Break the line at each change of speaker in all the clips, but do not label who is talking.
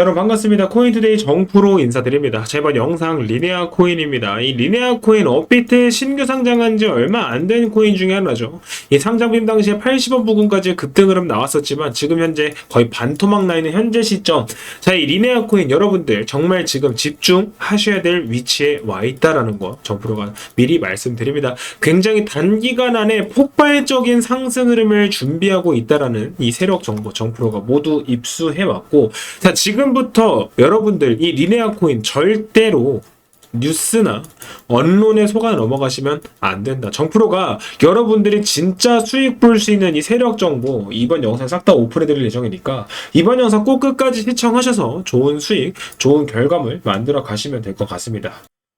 자, 여러분 반갑습니다. 코인투데이 정프로 인사드립니다. 자, 이번 영상 리네아 코인입니다. 이 리네아 코인 업비트 신규 상장한 지 얼마 안 된 코인 중에 하나죠. 이 상장빔 당시에 80원 부근까지 급등 흐름 나왔었지만 지금 현재 거의 반토막 나 있는 현재 시점. 자, 이 리네아 코인 여러분들 정말 지금 집중하셔야 될 위치에 와 있다라는 거 정프로가 미리 말씀드립니다. 굉장히 단기간 안에 폭발적인 상승 흐름을 준비하고 있다라는 이 세력 정보 정프로가 모두 입수해 왔고 자, 지금 부터 여러분들 이 리네아 코인 절대로 뉴스나 언론에 속아 넘어가시면 안 된다. 정프로가 여러분들이 진짜 수익 볼 수 있는 이 세력 정보 이번 영상 싹 다 오픈해 드릴 예정이니까 이번 영상 꼭 끝까지 시청하셔서 좋은 수익, 좋은 결과물 만들어 가시면 될 것 같습니다.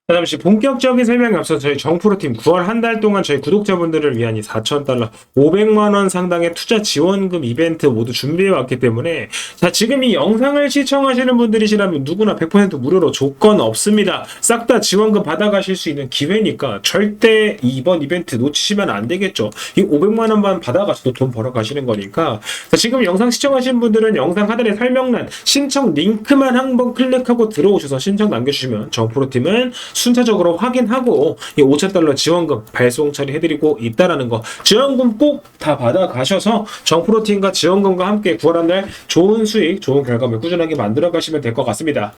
자, 잠시 본격적인 설명에 앞서 저희 정프로팀 9월 한 달 동안 저희 구독자분들을 위한 이 4,000달러, 500만원 상당의 투자 지원금 이벤트 모두 준비해 왔기 때문에 자, 지금 이 영상을 시청하시는 분들이시라면 누구나 100% 무료로 조건 없습니다. 싹 다 지원금 받아가실 수 있는 기회니까 절대 이번 이벤트 놓치시면 안 되겠죠. 이 500만원만 받아가셔도 돈 벌어 가시는 거니까 자, 지금 영상 시청하신 분들은 영상 하단의 설명란 신청 링크만 한번 클릭하고 들어오셔서 신청 남겨주시면 정프로팀은 순차적으로 확인하고 이 5,000달러 지원금 발송 처리해드리고 있다라는 거 지원금 꼭 다 받아가셔서 정프로팀과 지원금과 함께 9월 한 달 좋은 수익, 좋은 결과물 꾸준하게 만들어 가시면 될 것 같습니다.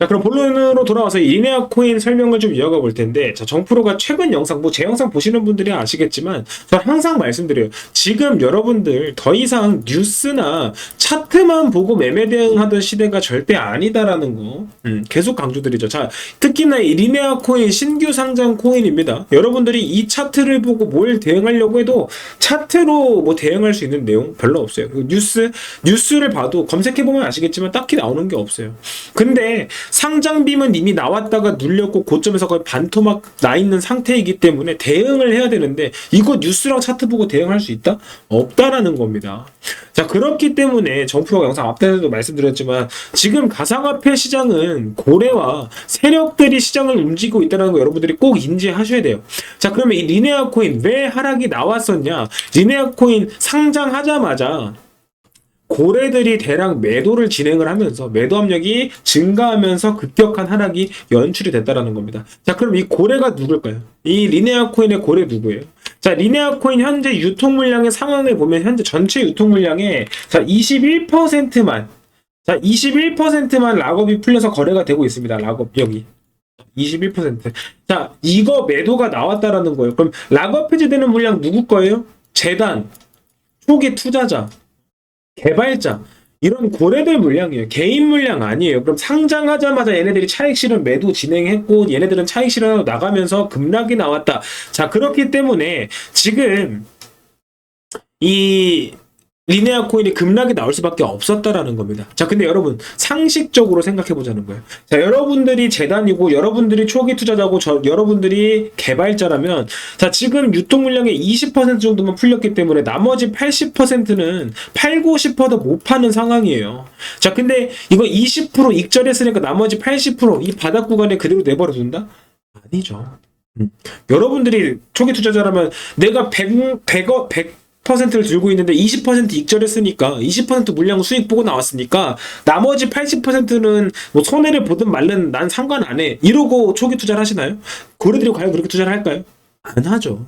자, 그럼 본론으로 돌아와서 이 리네아 코인 설명을 좀 이어가 볼 텐데, 자, 정프로가 최근 영상, 뭐 제 영상 보시는 분들이 아시겠지만, 저 항상 말씀드려요. 지금 여러분들 더 이상 뉴스나 차트만 보고 매매 대응하던 시대가 절대 아니다라는 거, 음, 계속 강조드리죠. 자, 특히나 이 리네아 코인 신규 상장 코인입니다. 여러분들이 이 차트를 보고 뭘 대응하려고 해도 차트로 뭐 대응할 수 있는 내용 별로 없어요. 그 뉴스, 뉴스를 봐도 검색해보면 아시겠지만 딱히 나오는 게 없어요. 근데 상장빔은 이미 나왔다가 눌렸고 고점에서 거의 반토막 나 있는 상태이기 때문에 대응을 해야 되는데 이거 뉴스랑 차트 보고 대응할 수 있다? 없다라는 겁니다. 자 그렇기 때문에 정프로가 영상 앞에서도 말씀드렸지만 지금 가상화폐 시장은 고래와 세력들이 시장을 움직이고 있다는 거 여러분들이 꼭 인지하셔야 돼요. 자 그러면 이 리네아 코인 왜 하락이 나왔었냐? 리네아 코인 상장하자마자 고래들이 대량 매도를 진행을 하면서 매도 압력이 증가하면서 급격한 하락이 연출이 됐다라는 겁니다. 자, 그럼 이 고래가 누굴까요? 이 리네아 코인의 고래 누구예요? 자, 리네아 코인 현재 유통 물량의 상황을 보면 현재 전체 유통 물량의 자, 21%만 자, 21%만 락업이 풀려서 거래가 되고 있습니다. 락업 여기. 21%. 자, 이거 매도가 나왔다라는 거예요. 그럼 락업 해제되는 물량 누구 거예요? 재단, 초기 투자자, 개발자 이런 고래들 물량이에요. 개인 물량 아니에요. 그럼 상장하자마자 얘네들이 차익 실현 매도 진행했고 얘네들은 차익 실현하고 나가면서 급락이 나왔다. 자 그렇기 때문에 지금 이 리네아 코인이 급락이 나올 수밖에 없었다라는 겁니다. 자, 근데 여러분 상식적으로 생각해 보자는 거예요. 자, 여러분들이 재단이고 여러분들이 초기 투자자고 저 여러분들이 개발자라면 자, 지금 유통 물량의 20% 정도만 풀렸기 때문에 나머지 80%는 팔고 싶어도 못 파는 상황이에요. 자, 근데 이거 20% 익절했으니까 나머지 80%이 바닥 구간에 그대로 내버려 둔다? 아니죠. 음. 여러분들이 초기 투자자라면 내가 100, 100억, 100 10%를 들고 있는데 20% 익절했으니까 20% 물량 수익 보고 나왔으니까 나머지 80%는 뭐 손해를 보든 말든 난 상관 안 해. 이러고 초기 투자를 하시나요? 고래들이 과연 그렇게 투자를 할까요? 안 하죠.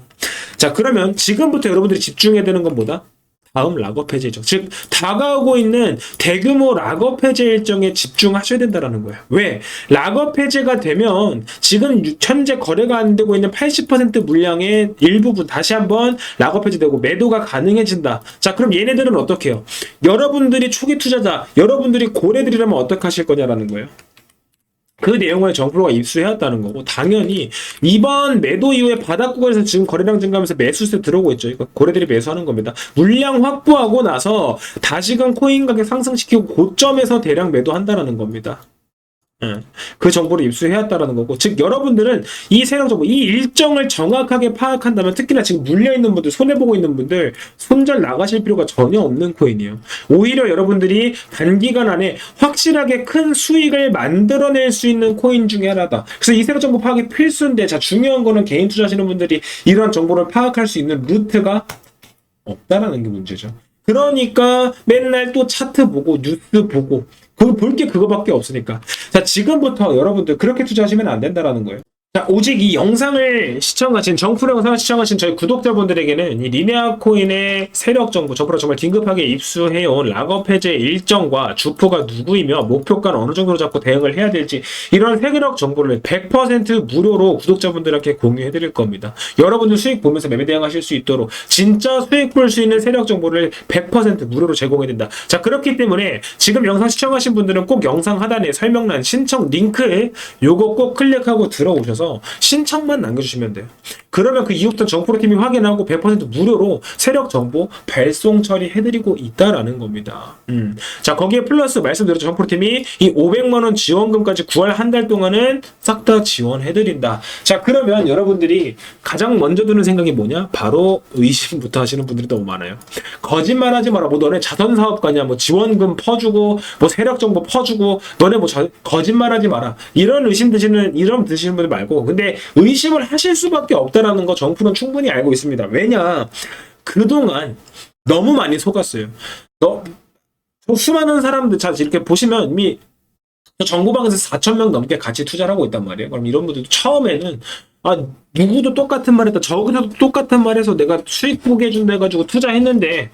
자, 그러면 지금부터 여러분들이 집중해야 되는 건 뭐다? 다음 락업 해제죠. 즉 다가오고 있는 대규모 락업 해제 일정에 집중하셔야 된다라는 거예요. 왜? 락업 해제가 되면 지금 유- 현재 거래가 안 되고 있는 80% 물량의 일부분 다시 한번 락업 해제되고 매도가 가능해진다. 자, 그럼 얘네들은 어떻게 해요? 여러분들이 초기 투자자, 여러분들이 고래들이라면 어떻게 하실 거냐라는 거예요. 그 내용을 정프로가 입수해왔다는 거고 당연히 이번 매도 이후에 바닥 구간에서 지금 거래량 증가하면서 매수세 들어오고 있죠. 이거 고래들이 매수하는 겁니다. 물량 확보하고 나서 다시금 코인 가격 상승시키고 고점에서 대량 매도한다라는 겁니다. 예. 그 정보를 입수해왔다라는 거고 즉 여러분들은 이 세력 정보 이 일정을 정확하게 파악한다면 특히나 지금 물려 있는 분들 손해 보고 있는 분들 손절 나가실 필요가 전혀 없는 코인이에요. 오히려 여러분들이 단기간 안에 확실하게 큰 수익을 만들어낼 수 있는 코인 중에 하나다. 그래서 이 세력 정보 파악이 필수인데 자 중요한 거는 개인 투자하시는 분들이 이런 정보를 파악할 수 있는 루트가 없다라는 게 문제죠. 그러니까 맨날 또 차트 보고 뉴스 보고 볼 게 그거밖에 없으니까. 자, 지금부터 여러분들 그렇게 투자하시면 안 된다라는 거예요. 자, 오직 이 영상을 시청하신, 정프로 영상을 시청하신 저희 구독자분들에게는 이 리네아 코인의 세력 정보, 정프로 정말 긴급하게 입수해온 락업 해제 일정과 주포가 누구이며 목표가는 어느 정도로 잡고 대응을 해야 될지 이런 세력 정보를 100% 무료로 구독자분들한테 공유해 드릴 겁니다. 여러분들 수익 보면서 매매 대응하실 수 있도록 진짜 수익 볼 수 있는 세력 정보를 100% 무료로 제공해 든다. 자, 그렇기 때문에 지금 영상 시청하신 분들은 꼭 영상 하단에 설명란 신청 링크에 요거 꼭 클릭하고 들어오 셔서 신청만 남겨주시면 돼요. 그러면 그 이후부터 정프로 팀이 확인하고 100% 무료로 세력 정보 발송 처리해드리고 있다라는 겁니다. 음. 자 거기에 플러스 말씀드렸죠 정프로 팀이 이 500만 원 지원금까지 9월 한 달 동안은 싹 다 지원해드린다. 자 그러면 여러분들이 가장 먼저 드는 생각이 뭐냐? 바로 의심부터 하시는 분들이 너무 많아요. 거짓말하지 마라. 뭐 너네 자선 사업가냐? 뭐 지원금 퍼주고 뭐 세력 정보 퍼주고 너네 뭐 저- 거짓말하지 마라. 이런 의심 드시는 이런 드시는 분들 말고 근데 의심을 하실 수밖에 없다라는 거 정프는 충분히 알고 있습니다. 왜냐 그동안 너무 많이 속았어요. 너 수많은 사람들 자 이렇게 보시면 이미 정보방에서 4천 명 넘게 같이 투자를 하고 있단 말이에요. 그럼 이런 분들도 처음에는 아 누구도 똑같은 말했다. 저기서도 똑같은 말해서 내가 수익 보게 해준다 해가지고 투자했는데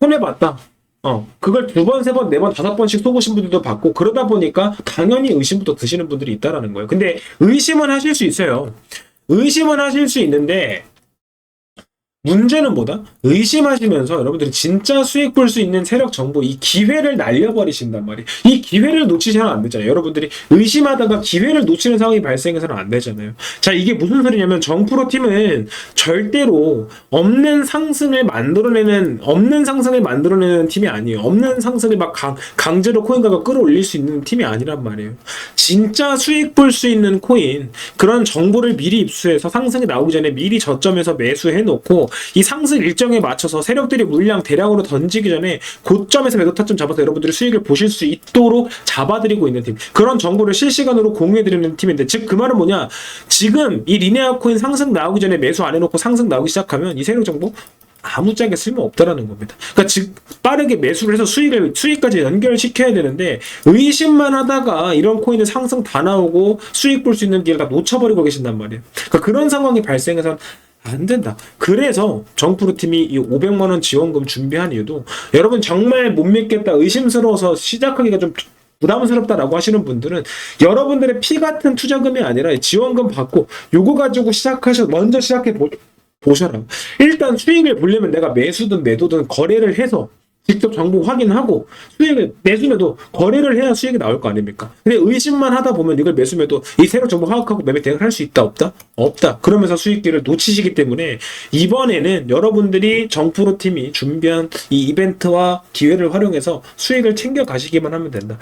손해 봤다. 어 그걸 두 번, 세 번, 네 번, 다섯 번씩 속으신 분들도 봤고 그러다 보니까 당연히 의심부터 드시는 분들이 있다라는 거예요. 근데 의심은 하실 수 있어요. 의심은 하실 수 있는데 문제는 뭐다? 의심하시면서 여러분들이 진짜 수익 볼 수 있는 세력 정보 이 기회를 날려버리신단 말이에요. 이 기회를 놓치시면 안 되잖아요. 여러분들이 의심하다가 기회를 놓치는 상황이 발생해서는 안 되잖아요. 자, 이게 무슨 소리냐면 정프로 팀은 절대로 없는 상승을 만들어내는 없는 상승을 만들어내는 팀이 아니에요. 없는 상승을 막 강, 강제로 코인 가격 끌어올릴 수 있는 팀이 아니란 말이에요. 진짜 수익 볼 수 있는 코인 그런 정보를 미리 입수해서 상승이 나오기 전에 미리 저점에서 매수해 놓고 이 상승 일정에 맞춰서 세력들이 물량 대량으로 던지기 전에 고점에서 매도 타점 잡아서 여러분들이 수익을 보실 수 있도록 잡아드리고 있는 팀 그런 정보를 실시간으로 공유해드리는 팀인데 즉 그 말은 뭐냐 지금 이 리네아 코인 상승 나오기 전에 매수 안 해놓고 상승 나오기 시작하면 이 세력 정보 아무짝에 쓸모 없다라는 겁니다. 그러니까 즉 빠르게 매수를 해서 수익을 수익까지 연결시켜야 되는데 의심만 하다가 이런 코인의 상승 다 나오고 수익 볼 수 있는 기회를 다 놓쳐버리고 계신단 말이에요. 그러니까 그런 상황이 발생해서 안 된다. 그래서 정프로 팀이 이 500만 원 지원금 준비한 이유도 여러분 정말 못 믿겠다 의심스러워서 시작하기가 좀 부담스럽다라고 하시는 분들은 여러분들의 피 같은 투자금이 아니라 지원금 받고 요거 가지고 시작하셔 먼저 시작해 보, 보셔라. 일단 수익을 보려면 내가 매수든 매도든 거래를 해서 직접 정보 확인하고 수익을 매수 매도 거래를 해야 수익이 나올 거 아닙니까? 근데 의심만 하다 보면 이걸 매수 매도 이 새로 정보 파악하고 매매 대응을 할 수 있다 없다? 없다. 그러면서 수익기를 놓치시기 때문에 이번에는 여러분들이 정프로 팀이 준비한 이 이벤트와 기회를 활용해서 수익을 챙겨 가시기만 하면 된다.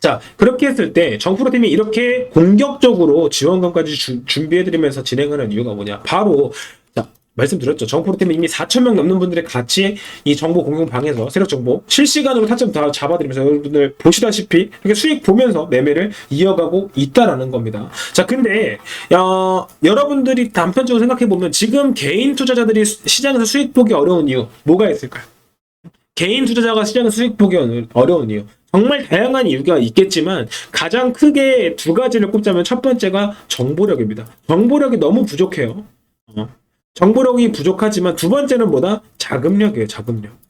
자, 그렇게 했을 때 정프로 팀이 이렇게 공격적으로 지원금까지 주- 준비해드리면서 진행하는 이유가 뭐냐? 바로 자, 말씀드렸죠. 정프로 팀은 이미 4천 명 넘는 분들이 같이 이 정보 공유 방에서 세력 정보 실시간으로 타점 다 잡아드리면서 여러분들 보시다시피 이렇게 수익 보면서 매매를 이어가고 있다라는 겁니다. 자, 근데 어, 여러분들이 단편적으로 생각해 보면 지금 개인 투자자들이 수- 시장에서 수익 보기 어려운 이유 뭐가 있을까요? 개인 투자자가 시장에서 수익 보기 어려- 어려운 이유. 정말 다양한 이유가 있겠지만 가장 크게 두 가지를 꼽자면 첫 번째가 정보력입니다. 정보력이 너무 부족해요. 어. 정보력이 부족하지만 두 번째는 뭐다? 자금력이에요, 자금력.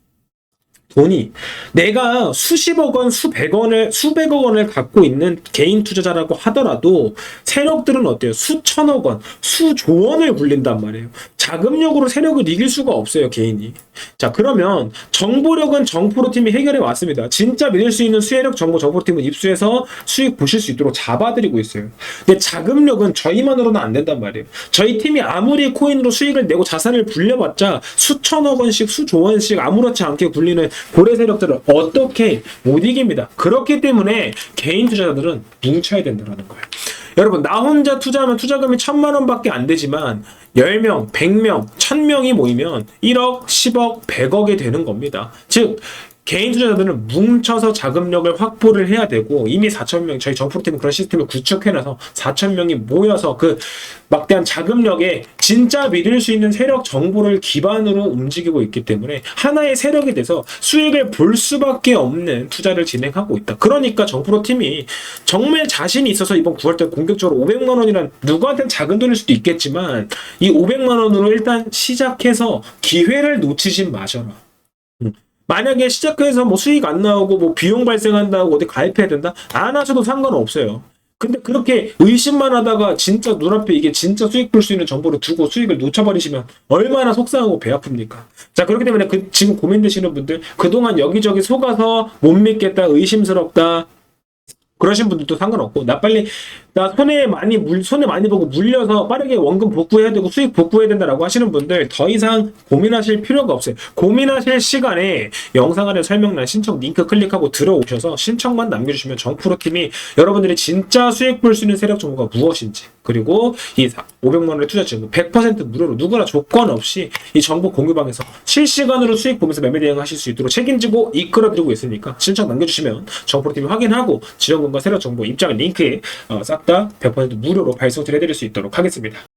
돈이 내가 수십억 원, 수백 원을 수백억 원을 갖고 있는 개인 투자자라고 하더라도 세력들은 어때요? 수천억 원, 수조 원을 굴린단 말이에요. 자금력으로 세력을 이길 수가 없어요, 개인이. 자, 그러면 정보력은 정프로 팀이 해결해 왔습니다. 진짜 믿을 수 있는 수혜력 정보 정프로 팀은 입수해서 수익 보실 수 있도록 잡아드리고 있어요. 근데 자금력은 저희만으로는 안 된단 말이에요. 저희 팀이 아무리 코인으로 수익을 내고 자산을 불려봤자 수천억 원씩 수조 원씩 아무렇지 않게 굴리는 고래 세력들을 어떻게 못 이깁니다. 그렇기 때문에 개인 투자자들은 뭉쳐야 된다는 거예요. 여러분 나 혼자 투자하면 투자금이 천만 원밖에 안 되지만 10명, 100명, 1000명이 모이면 1억, 10억, 100억이 되는 겁니다. 즉 개인 투자자들은 뭉쳐서 자금력을 확보를 해야 되고 이미 4천 명 저희 정프로팀은 그런 시스템을 구축해놔서 4천 명이 모여서 그 막대한 자금력에 진짜 믿을 수 있는 세력 정보를 기반으로 움직이고 있기 때문에 하나의 세력이 돼서 수익을 볼 수밖에 없는 투자를 진행하고 있다. 그러니까 정프로팀이 정말 자신이 있어서 이번 9월달 공격적으로 500만 원이란 누구한테는 작은 돈일 수도 있겠지만 이 500만 원으로 일단 시작해서 기회를 놓치진 마셔라. 음. 만약에 시작해서 뭐 수익 안 나오고 뭐 비용 발생한다고 어디 가입해야 된다? 안 하셔도 상관없어요. 근데 그렇게 의심만 하다가 진짜 눈앞에 이게 진짜 수익 볼 수 있는 정보를 두고 수익을 놓쳐버리시면 얼마나 속상하고 배 아픕니까? 자, 그렇기 때문에 그 지금 고민되시는 분들 그동안 여기저기 속아서 못 믿겠다, 의심스럽다, 그러신 분들도 상관없고 나 빨리 나 손해 많이 물 손해 많이 보고 물려서 빠르게 원금 복구해야 되고 수익 복구해야 된다라고 하시는 분들 더 이상 고민하실 필요가 없어요. 고민하실 시간에 영상 아래 설명란 신청 링크 클릭하고 들어오셔서 신청만 남겨주시면 정프로 팀이 여러분들이 진짜 수익 볼 수 있는 세력 정보가 무엇인지 그리고 이 500만 원의 투자 지금 100% 무료로 누구나 조건 없이 이 정보 공유방에서 실시간으로 수익 보면서 매매 대응하실 수 있도록 책임지고 이끌어드리고 있으니까 신청 남겨주시면 정프로 팀이 확인하고 지원금과 세력 정보 입장 링크에 어, 싹다 100% 무료로 발송 드려드릴 수 있도록 하겠습니다.